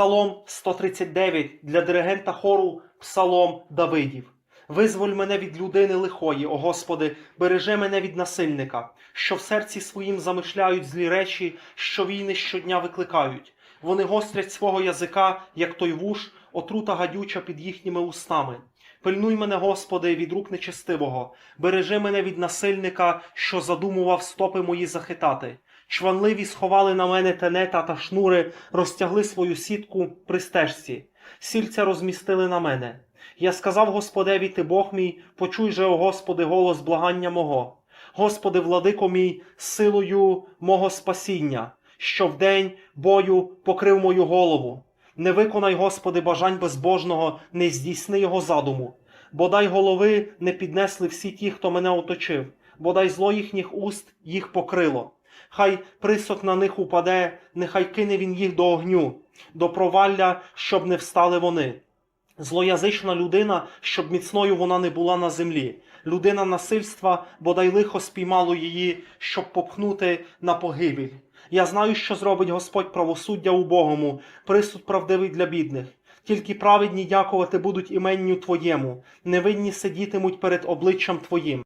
Псалом 139 для диригента хору Псалом Давидів. Визволь мене від людини лихої, о Господи, бережи мене від насильника, що в серці своїм замишляють злі речі, що війни щодня викликають. Вони гострять свого язика, як той вуш, отрута гадюча під їхніми устами. Пильнуй мене, Господи, від рук нечестивого, бережи мене від насильника, що задумував стопи мої захитати. Чванливі сховали на мене тенета та шнури, розтягли свою сітку при стежці. Сільця розмістили на мене. Я сказав Господеві, ти Бог мій, почуй же, о Господи, голос благання мого. Господи, владико мій, силою мого спасіння, що в день бою покрив мою голову. Не виконай, Господи, бажань безбожного, не здійсни його задуму. Бодай голови не піднесли всі ті, хто мене оточив, бодай зло їхніх уст їх покрило. Хай присок на них упаде, нехай кине він їх до огню, до провалля, щоб не встали вони. Злоязична людина, щоб міцною вона не була на землі. Людина насильства, бодай лихо спіймало її, щоб попхнути на погибель. Я знаю, що зробить Господь правосуддя убогому, присуд правдивий для бідних. Тільки праведні дякувати будуть іменню Твоєму, невинні сидітимуть перед обличчям Твоїм.